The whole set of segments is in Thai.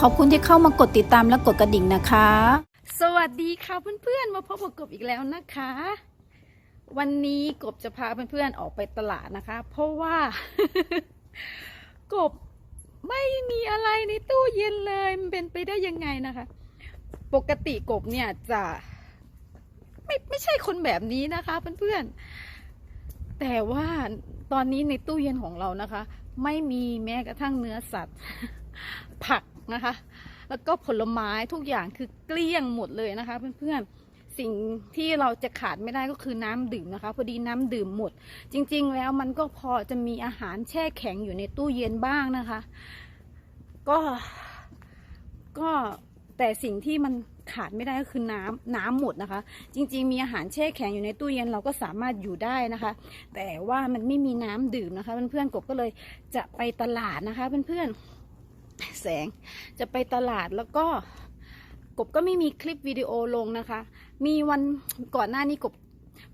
ขอบคุณที่เข้ามากดติดตามและกดกระดิ่งนะคะ สวัสดีค่ะเพื่อนๆ มาพบกับกบอีกแล้วนะคะ วันนี้กบจะพาเพื่อนๆออกไปตลาดนะคะ เพราะว่า กบไม่มีอะไรในตู้เย็นเลยมันเป็นไปได้ยังไงนะคะ ปกติกบเนี่ยจะไม่ไม่ใช่คนแบบนี้นะคะเพื่อนๆ แต่ว่าตอนนี้ในตู้เย็นของเรานะคะ ไม่มีแม้กระทั่งเนื้อสัตว์ ผักนะคะ แล้วก็ผลไม้ทุกอย่างคือเกลี้ยงหมดเลยนะคะ เพื่อนๆสิ่งที่เราจะขาดไม่ได้ก็คือน้ำดื่มนะคะ พอดีน้ำดื่มหมด จริง ๆ แล้วมันก็พอจะมีอาหารแช่แข็งอยู่ในตู้เย็นบ้างนะคะ ก็ก็แต่สิ่งที่มันขาดไม่ได้ก็คือน้ำน้ำหมดนะคะ จริง ๆ มีอาหารแช่แข็งอยู่ในตู้เย็นเราก็สามารถอยู่ได้นะคะ แต่ว่ามันไม่มีน้ำดื่มนะคะ เพื่อนๆกบก็เลยจะไปตลาดนะคะ เพื่อนๆ แสงจะไปตลาดแล้วก็กบก็ไม่มีคลิปวิดีโอลงนะคะ มีวันก่อนหน้านี้กบ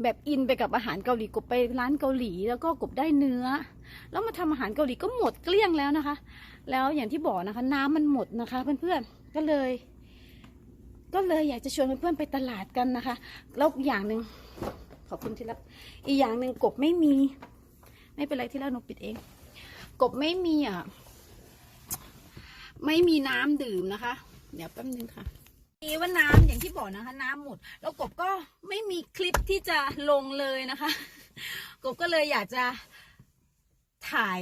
แบบอินไปกับอาหารเกาหลีกบไปร้านเกาหลีแล้วก็กบได้เนื้อ แล้วมาทำอาหารเกาหลีก็หมดเกลี้ยงแล้วนะคะ แล้วอย่างที่บอกนะคะ น้ำมันหมดนะคะ เพื่อนๆก็เลย ก็เลยอยากจะชวนเพื่อนๆไปตลาดกันนะคะแล้วอย่างหนึ่งขอบคุณที่รับอีกอย่างหนึ่งกบไม่มี ไม่เป็นไรที่แล้วหนูปิดเอง กบไม่มีอะ ไม่มีน้ำดื่มนะคะ เดี๋ยวแป๊บนึงค่ะมีว่าน้ำอย่างที่บอกนะคะ น้ำหมด แล้วกบก็ไม่มีคลิปที่จะลงเลยนะคะ กบก็เลยอยากจะถ่าย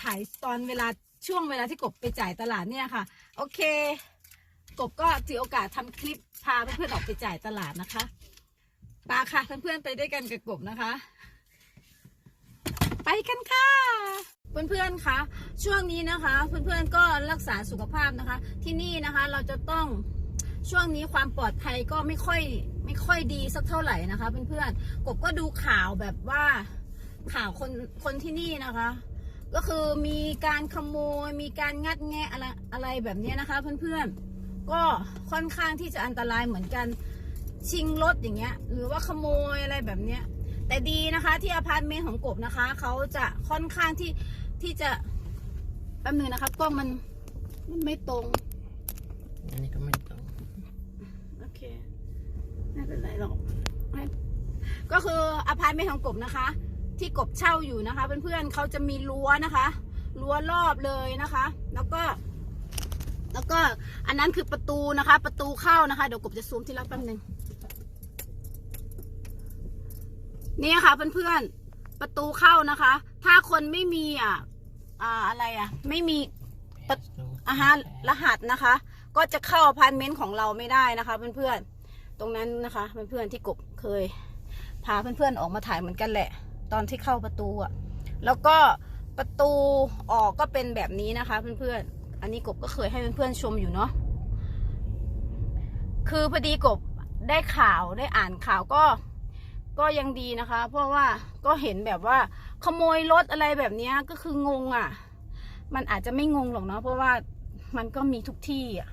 ถ่ายตอนเวลาช่วงเวลาที่กบไปจ่ายตลาดเนี่ยค่ะ โอเค กบก็ถือโอกาสทำคลิปพาเพื่อนๆออกไปจ่ายตลาดนะคะปาค่ะเพื่อนๆไปด้วยกันกับกบนะคะ ไปกันค่ะ เพื่อนๆคะช่วงนี้นะคะ เพื่อนๆก็รักษาสุขภาพนะคะ ที่นี่นะคะเราจะต้องช่วงนี้ความปลอดภัยก็ไม่ค่อยไม่ค่อยดีสักเท่าไหร่นะคะ เพื่อนๆกบก็ดูข่าวแบบว่าข่าวคนคนที่นี่นะคะ ก็คือมีการขโมยมีการงัดแงะอะไรอะไรแบบนี้นะคะ เพื่อนๆก็ค่อนข้างที่จะอันตรายเหมือนกันชิงรถอย่างเงี้ย หรือว่าขโมยอะไรแบบเนี้ยแต่ดีนะคะที่อพาร์ตเมนต์ของกบนะคะ เขาจะค่อนข้างที่ ที่จะแป๊บนึงนะคะกล้องมันมันไม่ตรง อันนี้ก็ไม่ต้องโอเคไม่เป็นไรหรอกไม่ก็คืออพาร์ตเมนต์ของกบนะคะ ที่กบเช่าอยู่นะคะเพื่อนๆเขาจะมีรั้วนะคะรั้วรอบเลยนะคะ แล้วก็แล้วก็อันนั้นคือประตูนะคะ ประตูเข้านะคะ เดี๋ยวกบจะซูมที่รักแป๊บนึงนี่ค่ะเพื่อนๆประตูเข้านะคะ ถ้าคนไม่มีอะอ่าอะไรอะ ไม่มีปะอาหารรหัสนะคะ ก็จะเข้าอพาร์ตเมนต์ของเราไม่ได้นะคะ เพื่อนๆ ตรงนั้นนะคะ เพื่อนๆที่กบเคย พาเพื่อนๆออกมาถ่ายเหมือนกันแหละ ตอนที่เข้าประตูอะแล้วก็ประตูออกก็เป็นแบบนี้นะคะ เพื่อนๆ อันนี้กบก็เคยให้เพื่อนๆชมอยู่เนาะ คือพอดีกบได้ข่าวได้อ่านข่าวก็ก็ยังดีนะคะ เพราะว่าก็เห็นแบบว่า ขโมยรถอะไรแบบนี้ก็คืองงอะ่ะ มันอาจจะไม่งงหรอกเนาะเพราะว่ามันก็มีทุกที่อะ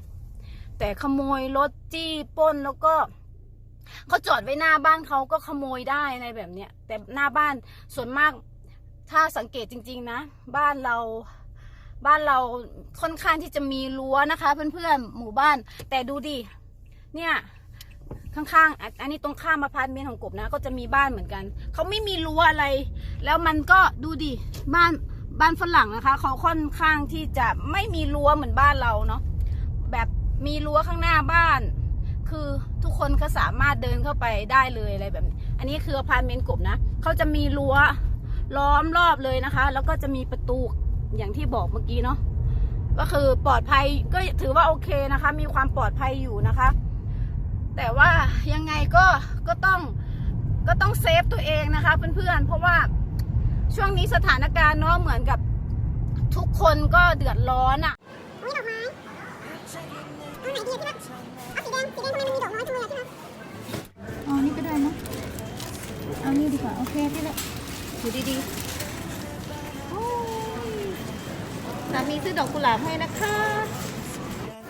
แต่ขโมยรถจี้ป้นแล้วก็เขาจอดไว้หน้าบ้านเขาก็ขโมยได้อะไรแบบเนี้ยแต่หน้าบ้านส่วนมากถ้าสังเกตจริง ๆ นะ บ้านเราบ้านเราค่อนข้างที่จะมีรั้วนะคะ เพื่อนๆหมู่บ้าน แต่ดูดิเนี่ย ข้างๆ อันนนี้ตรงข้ามอพาร์ตเมนต์ของกบนะ ก็จะมีบ้านเหมือนกัน เขาไม่มีรั้วอะไร แล้วมันก็ดูดิ บ้านบ้านฝรั่งนะคะ เขาค่อนข้างที่จะไม่มีรั้วเหมือนบ้านเราเนาะ แบบมีรั้วข้างหน้าบ้าน คือทุกคนก็สามารถเดินเข้าไปได้เลยอะไรแบบนี้ อันนี้คืออพาร์ตเมนต์กบนะ เขาจะมีรั้วล้อมรอบเลยนะคะ แล้วก็จะมีประตูอย่างที่บอกเมื่อกี้เนาะ ก็คือปลอดภัยก็ถือว่าโอเคนะคะ มีความปลอดภัยอยู่นะคะ แต่ว่ายังไงก็ก็ต้องก็ต้องเซฟตัวเองนะคะเพื่อนๆเพราะว่าช่วงนี้สถานการณ์เนาะเหมือนกับทุกคนก็เดือดร้อนอะ่ะอุ้ยดอกไม้เอาไหนดีอะพี่รักเอาสีแดงสีแดงทำไมมันมีดอกน้อยจังเลยอะพี่รักอ๋อนี่ก็ได้นะเอานี่ดีกว่าโอเคพี่ละอยู่ดีๆโอ้ยสามีซื้อดอกกุหลาบให้นะคะ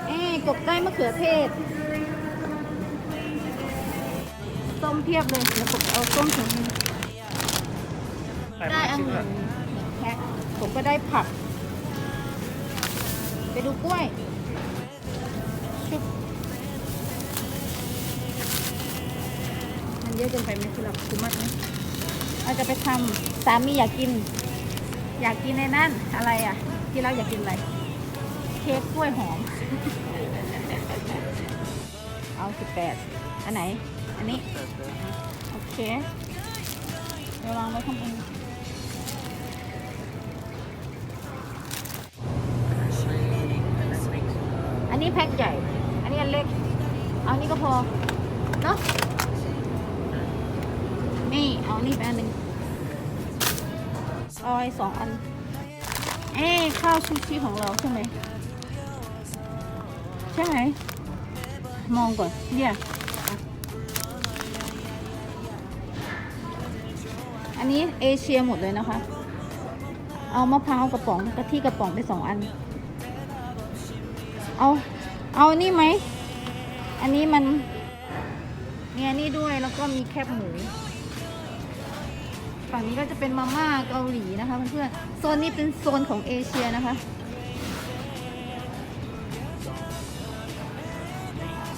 เอ้ยกบได้มะเขือเทศ้มเทียบเลยเดี๋ยวผมเอาส้มถุงหนึ่งได้อันหนึ่งแค่ผมก็ได้ผัก ไปดูกล้วยชุบมันเยอะเกินไปไหมคุณหลับคุณมัดไหมเราจะไปทำสามีอยากกิน อยากกินในนั่นอะไรอะที่เราอยากกินอะไร เค้กกล้วยหอม เอาสิบแปดอันไหน อันนี้ โอเค เดี๋ยววางไว้ข้างอันนี้แพ็คใหญ่ อันนี้อันเล็ก เอานี่ก็พอ เนอะนี่ เอานี่ไปอันหนึ่งเอาไอ้สองอัน เอ้ข้าวซูชิของเราใช่ไหม ใช่ไหม มองก่อน เนี่ย อันนี้เอเชียหมดเลยนะคะ เอามะพร้าวกระป๋องกะทิกระป๋องไปสองอัน เอา เอานี่ไหม อันนี้มัน เนี่ยนี่ด้วยแล้วก็มีแคบหมูฝั่งนี้ก็จะเป็นมาม่าเกาหลีนะคะเพื่อนๆ โซนนี้เป็นโซนของเอเชียนะคะ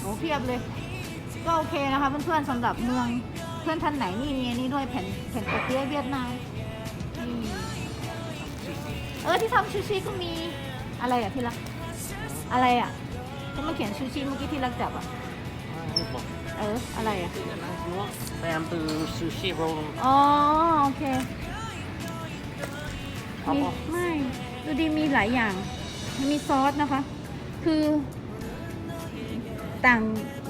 อ้เพียบเลย ก็โอเคนะคะ เพื่อนๆสำหรับเมืองเพื่อนท่านไหนนี่มีอันนี้ด้วยแผ่นแผ่นโตเกียวเวียดนามนี่เออที่ทำชูชีก็มีอะไรอะที่รักอะไรอะที่มันเขียนชูชิเมื่อกี้ที่รักจับอะ เอออะไรอะ Bamboo sushi roll อ๋อโอเคเอามีปะไม่ดูดีมีหลายอย่าง มีซอสนะคะ คือ ต่าง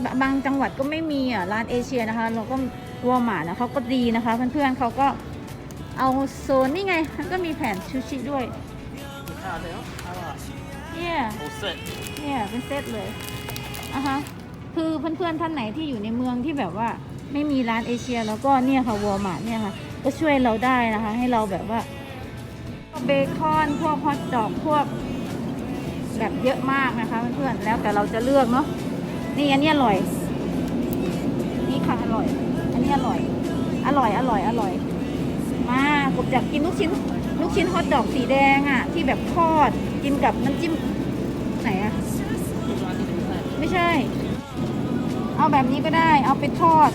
บบบางจังหวัดก็ไม่มีอะร้านเอเชียนะคะ เราก็วอลมาร์ทนะเขาก็ดีนะคะ เพื่อนๆเขาก็เอาโซนนี่ไงมันก็มีแผ่นชูชิด้วยข้าวแล้วข้าวเนี่ยโอเซ็ตเนี่ยเป็นเซตเลยอะฮะคือเพื่อนๆท่านไหนที่อยู่ในเมืองที่แบบว่าไม่มีร้านเอเชีย แล้วก็เนี่ยค่ะวอลมาร์ทเนี่ยค่ะ ก็ช่วยเราได้นะคะ ให้เราแบบว่าเบคอนพวกฮอทดอกพวกแบบเยอะมากนะคะเพื่อนๆแล้วแต่เราจะเลือกเนาะ นี่อันนี้อร่อย นี่ค่ะอร่อย อันนี้อร่อย อร่อยอร่อยอร่อย มากบอยากกินลูกชิ้น ลูกชิ้นฮอทดอกสีแดงอะ ที่แบบทอดกินกับน้ำจิ้มไหนอะ ไม่ใช่ เอาแบบนี้ก็ได้ เอาไปทอด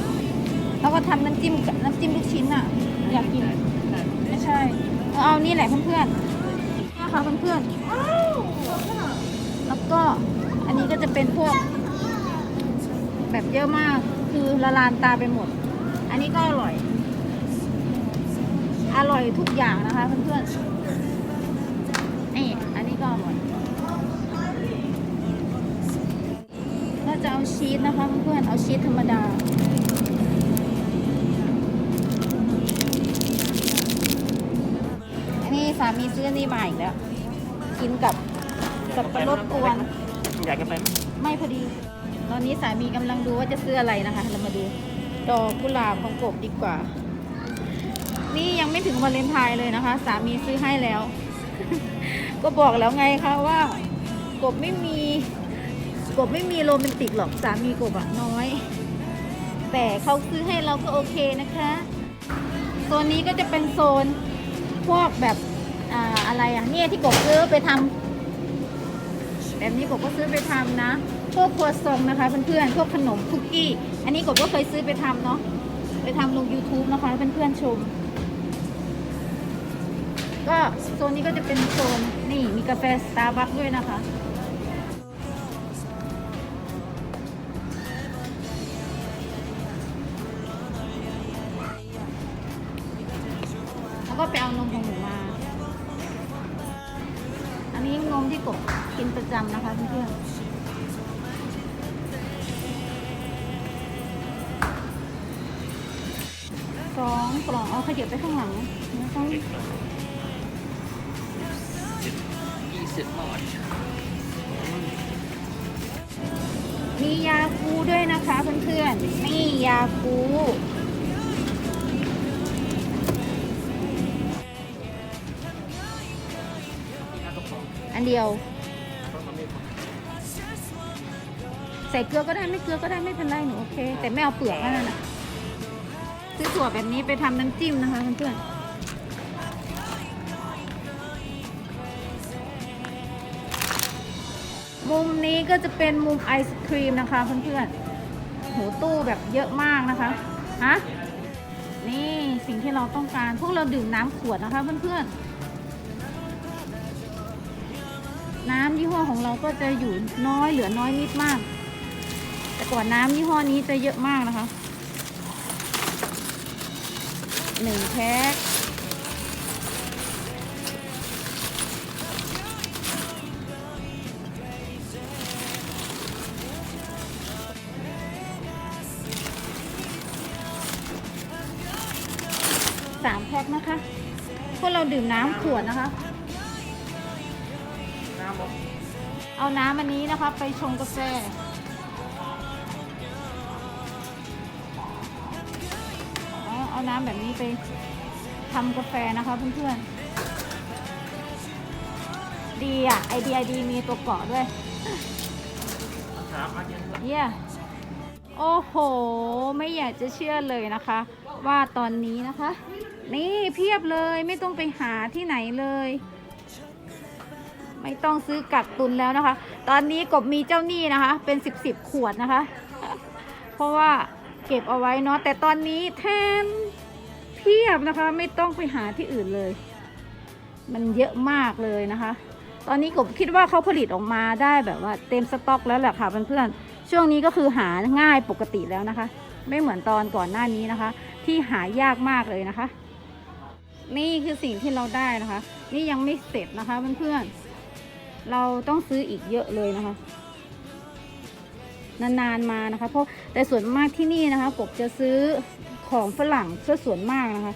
แล้วก็ทำน้ำจิ้มน้ำจิ้มลูกชิ้นอะ อยากกิน ไม่ใช่ เอาเอานี่แหละเพื่อนๆนี่ค่ะเพื่อนๆแล้วก็อันนี้ก็จะเป็นพวก แบบเยอะมากคือละลานตาไปหมด อันนี้ก็อร่อย อร่อยทุกอย่างนะคะเพื่อนๆนี่อันนี้ก็อร่อยก็จะเอาชีสนะคะเพื่อนๆเอาชีสธรรมดาอันนี้สามีซื้ออนนี่มาอีกแล้วกินกับสับปะรดกวนอยากกันไปไหมไม่พอดี ตอนนี้สามีกำลังดูว่าจะซื้ออะไรนะคะ เรามาดูดอกกุหลาบของกบดีกว่า นี่ยังไม่ถึงวาเลนไทน์เลยนะคะ สามีซื้อให้แล้ว ก็บอกแล้วไงคะว่ากบไม่มีกบไม่มีโรแมนติกหรอกสามีกบอะน้อย แต่เขาซื้อให้เราก็โอเคนะคะโซนนี้ก็จะเป็นโซนพวกแบบอ่าอะไรอะเนี่ยที่กบซื้อไปทำแบบนี้กบก็ซื้อไปทำนะ พวกครัวซองนะคะเพื่อนๆพวกขนมคุกกี้ อันนี้กบก็เคยซื้อไปทำเนาะไปทำลง YouTube นะคะเพื่อนๆชม ก็โซนนี้ก็จะเป็นโซนนี่มีกาแฟสตาร์บัคด้วยนะคะแล้วก็ไปเอานมของหนูมา อันนี้นมที่กบกินประจำนะคะเพื่อนๆ สองกล่องเอาขยับไปข้างหลังไม่ต้องยี่สิบบาทมียาคูด้วยนะคะเพื่อนๆนี่ยาคูอันเดียว ใส่เกลือก็ได้ไม่เกลือก็ได้ไม่เป็นไรหนูโอเค แต่ไม่เอาเปลือกนั่นน่ะ ซื้อถั่วแบบนี้ไปทำน้ำจิ้มนะคะเพื่อนๆมุมนี้ก็จะเป็นมุมไอศครีมนะคะเพื่อนๆโหตู้แบบเยอะมากนะคะฮะนี่สิ่งที่เราต้องการพวกเราดื่มน้ำขวดนะคะเพื่อนๆน้ำยี่ห้อของเราก็จะอยู่น้อยเหลือน้อยนิดมาก แต่ก่อนน้ำยี่ห้อนี้จะเยอะมากนะคะ หนึ่งแพ็คสามแพ็คนะคะพวกเราดื่มน้ำขวดนะคะ น้ำบอกเอาน้ำอันนี้นะคะ ไปชงกาแฟ ไปทำกาแฟนะคะเพื่อนๆ ดีอะ ไอเดียดีมีตัวเกาะด้วยสามอันเย็นด้วย เยี่ยโอ้โห ไม่อยากจะเชื่อเลยนะคะ ว่าตอนนี้นะคะ นี่เพียบเลยไม่ต้องไปหาที่ไหนเลย ไม่ต้องซื้อกักตุนแล้วนะคะ ตอนนี้กบมีเจ้าหนี้นะคะ เป็นสิบสิบขวดนะคะ เพราะว่าเก็บเอาไว้เนาะแต่ตอนนี้แทนเพียบนะคะ ไม่ต้องไปหาที่อื่นเลย มันเยอะมากเลยนะคะ ตอนนี้กบคิดว่าเขาผลิตออกมาได้แบบว่าเต็มสต็อกแล้วแหละค่ะเพื่อนๆช่วงนี้ก็คือหาง่ายปกติแล้วนะคะ ไม่เหมือนตอนก่อนหน้านี้นะคะ ที่หายากมากเลยนะคะ นี่คือสิ่งที่เราได้นะคะ นี่ยังไม่เสร็จนะคะเพื่อนๆเราต้องซื้ออีกเยอะเลยนะคะนานๆมานะคะ เพราะแต่ส่วนมากที่นี่นะคะกบจะซื้อ ของฝรั่งซะส่วนมากนะคะ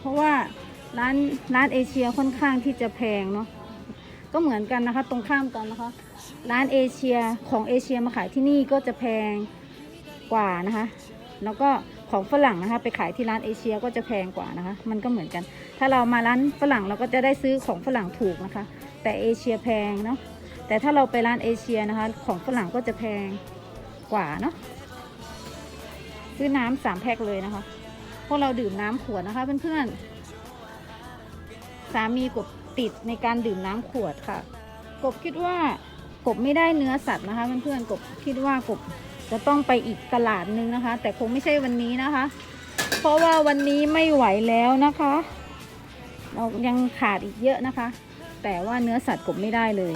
เพราะว่าร้านร้านเอเชียค่อนข้างที่จะแพงเนาะก็เหมือนกันนะคะ ตรงข้ามกันนะคะ ร้านเอเชียของเอเชียมาขายที่นี่ก็จะแพงกว่านะคะ แล้วก็ของฝรั่งนะคะ ไปขายที่ร้านเอเชียก็จะแพงกว่านะคะ มันก็เหมือนกัน ถ้าเรามาร้านฝรั่งเราก็จะได้ซื้อของฝรั่งถูกนะคะ แต่เอเชียแพงเนาะแต่ถ้าเราไปร้านเอเชียนะคะ ของฝรั่งก็จะแพงกว่าเนาะ ซื้อน้ำสามแพ็คเลยนะคะ พวกเราดื่มน้ำขวดนะคะเพื่อนๆ สามีกบติดในการดื่มน้ำขวดค่ะ กบคิดว่ากบไม่ได้เนื้อสัตว์นะคะ เพื่อนๆ กบคิดว่ากบจะต้องไปอีกตลาดนึงนะคะ แต่คงไม่ใช่วันนี้นะคะ เพราะว่าวันนี้ไม่ไหวแล้วนะคะ เรายังขาดอีกเยอะนะคะ แต่ว่าเนื้อสัตว์กบไม่ได้เลย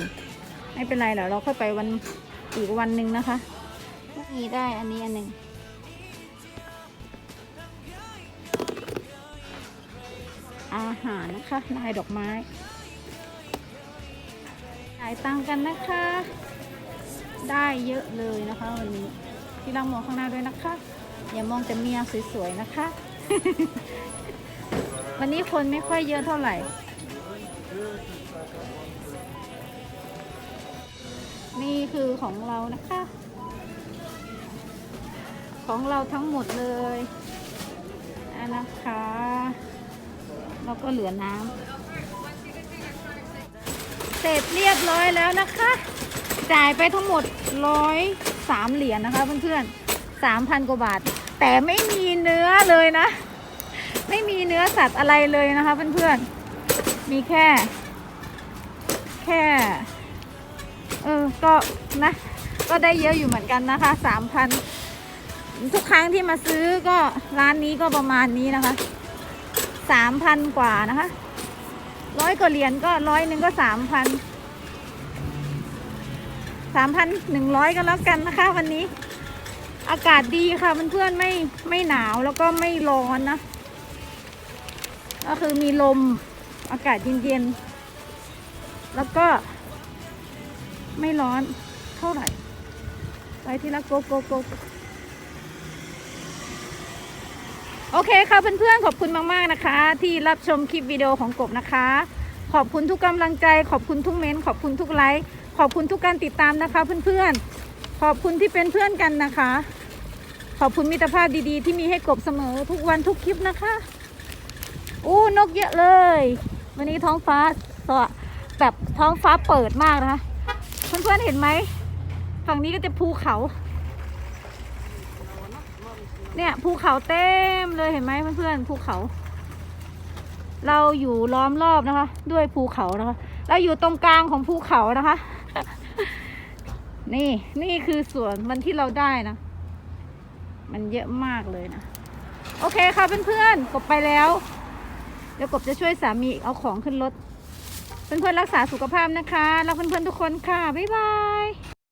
ไม่เป็นไรเดี๋ยวเราค่อยไปวันอีกวันหนึ่งนะคะนี่ได้อันนี้อันหนึ่ง อาหารนะคะลายดอกไม้จ่ายตังกันนะคะ ได้เยอะเลยนะคะวันนี้ที่เรามองข้างหน้าด้วยนะคะ อย่ามองแต่เมียสวยๆนะคะ วันนี้คนไม่ค่อยเยอะเท่าไหร่ นี่คือของเรานะคะ ของเราทั้งหมดเลย ก็เหลือน้ำเสร็จเรียบร้อยแล้วนะคะ จ่ายไปทั้งหมดร้อยสามเหรียญนะคะเพื่อนๆสามพันกว่าบาท แต่ไม่มีเนื้อเลยนะ ไม่มีเนื้อสัตว์อะไรเลยนะคะเพื่อนๆมีแค่ แค่ เออก็นะ ก็ได้เยอะอยู่เหมือนกันนะคะสามพันทุกครั้งที่มาซื้อก็ร้านนี้ก็ประมาณนี้นะคะ สามพันกว่านะคะ ร้อยกว่าเหรียญก็ร้อยหนึ่งก็สามพันสามพันหนึ่งร้อยก็แล้วกันนะคะ วันนี้ อากาศดีค่ะเพื่อนๆไม่ไม่หนาวแล้วก็ไม่ร้อนนะ ก็คือมีลมอากาศเย็นๆ แล้วก็ไม่ร้อนเท่าไหร่ ไปที่ละโกโกโก โอเคค่ะเพื่อนๆขอบคุณมากๆนะคะ ที่รับชมคลิปวิดีโอของกบนะคะ ขอบคุณทุกกำลังใจ ขอบคุณทุกเม้นต์ขอบคุณทุกไลค์ขอบคุณทุกการติดตามนะคะ เพื่อนๆขอบคุณที่เป็นเพื่อนกันนะคะ ขอบคุณมิตรภาพดีๆ ที่มีให้กบเสมอทุกวันทุกคลิปนะคะอู้นกเยอะเลย วันนี้ท้องฟ้าสวแบบท้องฟ้าเปิดมากนะคะเพื่อนๆเห็นไหมฝั่งนี้ก็จะภูเขา เนี่ยภูเขาเต็มเลยเห็นไหมเพื่อนๆภูเขา เราอยู่ล้อมรอบนะคะ ด้วยภูเขานะคะ เราอยู่ตรงกลางของภูเขานะคะ นี่นี่คือสวนมันที่เราได้นะ มันเยอะมากเลยนะ โอเคค่ะเพื่อนๆกบไปแล้ว เดี๋ยวกบจะช่วยสามีเอาของขึ้นรถเพื่อนๆรักษาสุขภาพนะคะรักเพื่อนๆทุกคนค่ะบ๊ายบาย